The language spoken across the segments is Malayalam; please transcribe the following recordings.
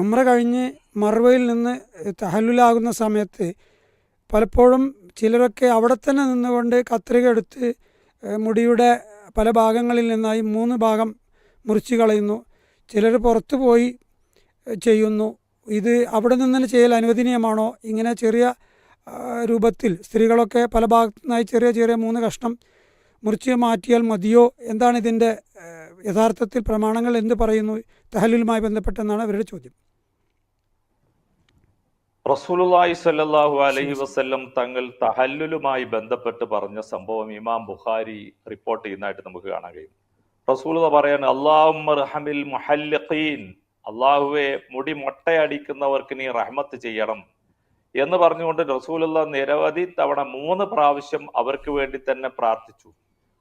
ഉമ്ര കഴിഞ്ഞ് മറുവയിൽ നിന്ന് തഹല്ലുലാകുന്ന സമയത്ത് പലപ്പോഴും ചിലരൊക്കെ അവിടെ തന്നെ നിന്നുകൊണ്ട് കത്രിക എടുത്ത് മുടിയുടെ പല ഭാഗങ്ങളിൽ നിന്നായി മൂന്ന് ഭാഗം മുറിച്ച് കളയുന്നു. ചിലർ പുറത്തു പോയി ചെയ്യുന്നു. ഇത് അവിടെ നിന്ന് ചെയ്യൽ അനുവദനീയമാണോ? ഇങ്ങനെ ചെറിയ രൂപത്തിൽ സ്ത്രീകളൊക്കെ പല ഭാഗത്തു നിന്നായി ചെറിയ ചെറിയ മൂന്ന് കഷ്ണം മുറിച്ച് മാറ്റിയാൽ മതിയോ? എന്താണ് ഇതിന്റെ യഥാർത്ഥത്തിൽ പ്രമാണങ്ങൾ എന്ത് പറയുന്നു? തഹല്ലുലുമായി ബന്ധപ്പെട്ടെന്നാണ് അവരുടെ ചോദ്യം. റസൂലുള്ളാഹി സ്വല്ലല്ലാഹു അലൈഹി വസല്ലം തങ്ങൾ തഹല്ലുലുമായി ബന്ധപ്പെട്ട് പറഞ്ഞ സംഭവം ഇമാം ബുഖാരി റിപ്പോർട്ട് ചെയ്യുന്നതായിട്ട് നമുക്ക് കാണാൻ കഴിയും. റസൂലുള്ളാഹി പറയാണ് മുഹല്ലഖീൻ മുഹല്ലിഖീൻ അള്ളാഹുവെ മുടി മൊട്ടയടിക്കുന്നവർക്ക് നീ റഹ്മത്ത് ചെയ്യണം. എന്ന് പറഞ്ഞുകൊണ്ട് റസൂലുള്ള നിരവധി തവണ മൂന്ന് പ്രാവശ്യം അവർക്ക് വേണ്ടി തന്നെ പ്രാർത്ഥിച്ചു.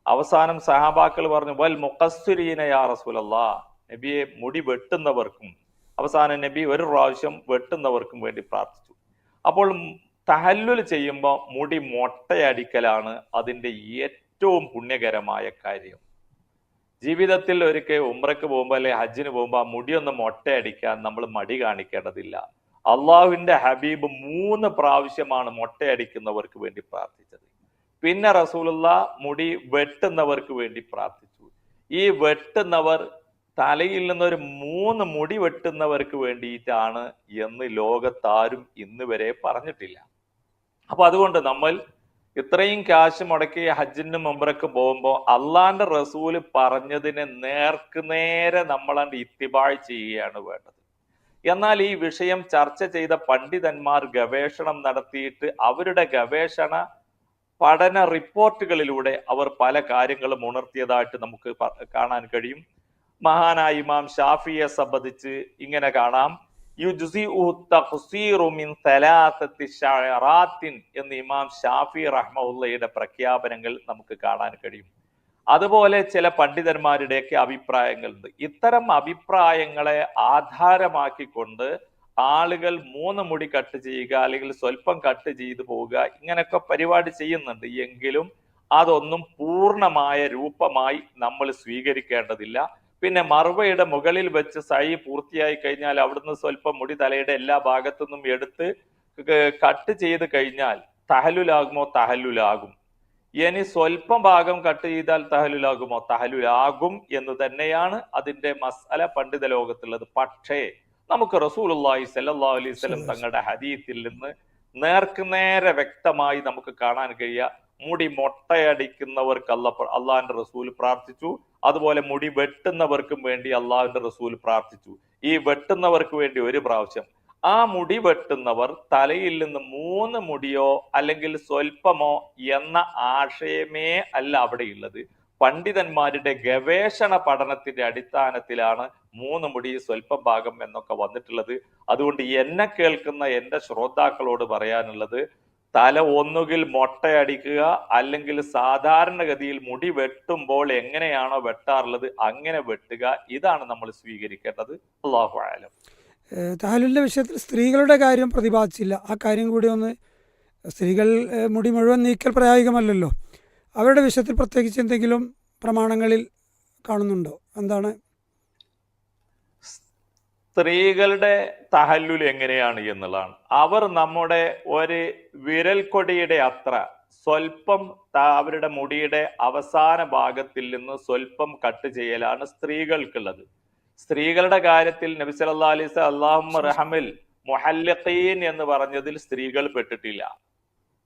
അവസാനം സഹാബാക്കൾ പറഞ്ഞു വൽ മുഖസ്സുരീന യാ റസൂലല്ലാ നബിയെ മുടി വെട്ടുന്നവർക്കും അവസാനം നബി ഒരു പ്രാവശ്യം വെട്ടുന്നവർക്കും വേണ്ടി പ്രാർത്ഥിച്ചു. അപ്പോൾ തഹല്ലുൽ ചെയ്യുമ്പോൾ മുടി മൊട്ടയടിക്കലാണ് അതിന്റെ ഏറ്റവും പുണ്യകരമായ കാര്യം. ജീവിതത്തിൽ ഒരിക്കൽ ഉമ്രക്ക് പോകുമ്പോൾ അല്ലെ ഹജ്ജിന് പോകുമ്പോൾ ആ മുടിയൊന്ന് മൊട്ടയടിക്കാൻ നമ്മൾ മടി കാണിക്കേണ്ടതില്ല. അള്ളാഹുവിന്റെ ഹബീബ് മൂന്ന് പ്രാവശ്യമാണ് മൊട്ടയടിക്കുന്നവർക്ക് വേണ്ടി പ്രാർത്ഥിച്ചത്. പിന്നെ റസൂലുള്ള മുടി വെട്ടുന്നവർക്ക് വേണ്ടി പ്രാർത്ഥിച്ചു. ഈ വെട്ടുന്നവർ തലയിൽ നിന്നൊരു മൂന്ന് മുടി വെട്ടുന്നവർക്ക് വേണ്ടിയിട്ടാണ് എന്ന് ലോകത്താരും ഇന്ന് വരെ പറഞ്ഞിട്ടില്ല. അപ്പൊ അതുകൊണ്ട് നമ്മൾ ഇത്രയും കാശ് മുടക്കി ഹജ്ജിനും മുമ്പറക്ക് പോകുമ്പോൾ അള്ളാന്റെ റസൂൽ പറഞ്ഞതിനെ നേർക്ക് നേരെ നമ്മളാണ്ട് ഇത്തിബാഴ് ചെയ്യുകയാണ് വേണ്ടത്. എന്നാൽ ഈ വിഷയം ചർച്ച ചെയ്ത പണ്ഡിതന്മാർ ഗവേഷണം നടത്തിയിട്ട് അവരുടെ ഗവേഷണ പഠന റിപ്പോർട്ടുകളിലൂടെ അവർ പല കാര്യങ്ങളും ഉണർത്തിയതായിട്ട് നമുക്ക് കാണാൻ കഴിയും. മഹാനായ ഇമാം ഷാഫിയെ സംബന്ധിച്ച് ഇങ്ങനെ കാണാം. എന്ന് ഇമാം ഷാഫി റഹ്മുള്ളയുടെ പ്രഖ്യാപനങ്ങൾ നമുക്ക് കാണാൻ കഴിയും. അതുപോലെ ചില പണ്ഡിതന്മാരുടെയൊക്കെ അഭിപ്രായങ്ങളുണ്ട്. ഇത്തരം അഭിപ്രായങ്ങളെ ആധാരമാക്കിക്കൊണ്ട് ആളുകൾ മൂന്ന് മുടി കട്ട് ചെയ്യുക അല്ലെങ്കിൽ സ്വല്പം കട്ട് ചെയ്തു പോവുക ഇങ്ങനെയൊക്കെ പരിപാടി ചെയ്യുന്നുണ്ട്. എങ്കിലും അതൊന്നും പൂർണമായ രൂപമായി നമ്മൾ സ്വീകരിക്കേണ്ടതില്ല. പിന്നെ മറുവയുടെ മുകളിൽ വെച്ച് സൈ പൂർത്തിയായി കഴിഞ്ഞാൽ അവിടുന്ന് സ്വല്പം മുടി തലയുടെ എല്ലാ ഭാഗത്തു നിന്നും എടുത്ത് കട്ട് ചെയ്ത് കഴിഞ്ഞാൽ തഹലുലാകുമോ? തഹലുലാകും. ഇനി സ്വല്പം ഭാഗം കട്ട് ചെയ്താൽ തഹലുലാകുമോ? തഹലുലാകും എന്ന് തന്നെയാണ് അതിന്റെ മസാല പണ്ഡിത ലോകത്തുള്ളത്. പക്ഷേ നമുക്ക് റസൂലുള്ളാഹി സല്ലല്ലാഹു അലൈഹി വസല്ലം തങ്ങളുടെ ഹദീസിൽ നിന്ന് നേർക്ക് നേരെ വ്യക്തമായി നമുക്ക് കാണാൻ കഴിയുക. മുടി മൊട്ടയടിക്കുന്നവർക്ക് അല്ല അള്ളാഹിന്റെ റസൂൽ പ്രാർത്ഥിച്ചു. അതുപോലെ മുടി വെട്ടുന്നവർക്കും വേണ്ടി അള്ളാഹുവിന്റെ റസൂൽ പ്രാർത്ഥിച്ചു. ഈ വെട്ടുന്നവർക്ക് വേണ്ടി ഒരു പ്രാവശ്യം. ആ മുടി വെട്ടുന്നവർ തലയിൽ നിന്ന് മൂന്ന് മുടിയോ അല്ലെങ്കിൽ സ്വൽപ്പമോ എന്ന ആശയമേ അല്ല അവിടെയുള്ളത്. പണ്ഡിതന്മാരുടെ ഗവേഷണ പഠനത്തിന്റെ അടിസ്ഥാനത്തിലാണ് മൂന്ന് മുടി സ്വൽപ്പം ഭാഗം എന്നൊക്കെ വന്നിട്ടുള്ളത്. അതുകൊണ്ട് എന്നെ കേൾക്കുന്ന എന്റെ ശ്രോതാക്കളോട് പറയാനുള്ളത് തല ഒന്നുകിൽ മൊട്ടയടിക്കുക അല്ലെങ്കിൽ സാധാരണഗതിയിൽ മുടി വെട്ടുമ്പോൾ എങ്ങനെയാണോ വെട്ടാറുള്ളത് അങ്ങനെ വെട്ടുക. ഇതാണ് നമ്മൾ സ്വീകരിക്കേണ്ടത്. അള്ളാഹു ഏഹ്, വിഷയത്തിൽ സ്ത്രീകളുടെ കാര്യം പ്രതിപാദിച്ചില്ല. ആ കാര്യം കൂടി ഒന്ന് സ്ത്രീകൾ മുടി മുഴുവൻ നീക്കൽ പ്രായോഗികമല്ലല്ലോ. അവരുടെ വിഷയത്തിൽ പ്രത്യേകിച്ച് എന്തെങ്കിലും പ്രമാണങ്ങളിൽ കാണുന്നുണ്ടോ? എന്താണ് സ്ത്രീകളുടെ തഹല്ലുൽ എങ്ങനെയാണ് എന്നുള്ളതാണ്. അവർ നമ്മുടെ ഒരു വിരൽ കൊടിയുടെ അത്ര സ്വല്പം അവരുടെ മുടിയുടെ അവസാന ഭാഗത്തിൽ നിന്ന് സ്വല്പം കട്ട് ചെയ്യലാണ് സ്ത്രീകൾക്കുള്ളത്. സ്ത്രീകളുടെ കാര്യത്തിൽ നബി അലൈഹി വസല്ലം അല്ലാഹുമ്മ റഹമിൽ മുഹല്ലഖീൻ എന്ന് പറഞ്ഞതിൽ സ്ത്രീകൾ പെട്ടിട്ടില്ല.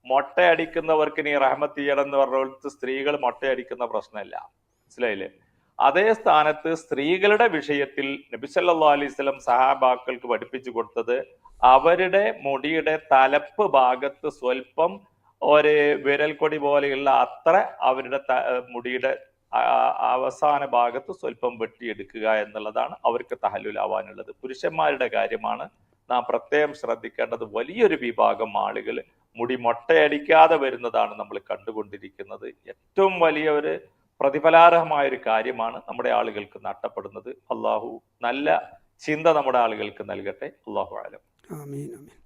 മൊട്ടയടിക്കുന്നവർക്ക് നീ റഹ്മത്ത് ചെയ്യണം എന്ന് പറഞ്ഞ സ്ത്രീകൾ മൊട്ടയടിക്കുന്ന പ്രശ്നമല്ല. മനസ്സിലായില്ലേ? അതേ സ്ഥാനത്ത് സ്ത്രീകളുടെ വിഷയത്തിൽ നബിസല്ലാ അലൈസ്ലം സഹാബാക്കൾക്ക് പഠിപ്പിച്ചു കൊടുത്തത് അവരുടെ മുടിയുടെ തലപ്പ് ഭാഗത്ത് സ്വല്പം ഒരു വിരൽക്കൊടി കൊടി പോലെയുള്ള അത്ര അവരുടെ മുടിയുടെ അവസാന ഭാഗത്ത് സ്വല്പം വെട്ടിയെടുക്കുക എന്നുള്ളതാണ് അവർക്ക് തഹലുലാവാനുള്ളത് പുരുഷന്മാരുടെ കാര്യമാണ് നാം പ്രത്യേകം ശ്രദ്ധിക്കേണ്ടത്. വലിയൊരു വിഭാഗം ആളുകൾ മുടി മൊട്ടയടിക്കാതെ വരുന്നതാണ് നമ്മൾ കണ്ടുകൊണ്ടിരിക്കുന്നത്. ഏറ്റവും വലിയ ഒരു പ്രതിഫലാർഹമായ ഒരു കാര്യമാണ് നമ്മുടെ ആളുകൾക്ക് നഷ്ടപ്പെടുന്നത്. അള്ളാഹു നല്ല ചിന്ത നമ്മുടെ ആളുകൾക്ക് നൽകട്ടെ. അള്ളാഹു ആലം ആമീൻ ആമീൻ.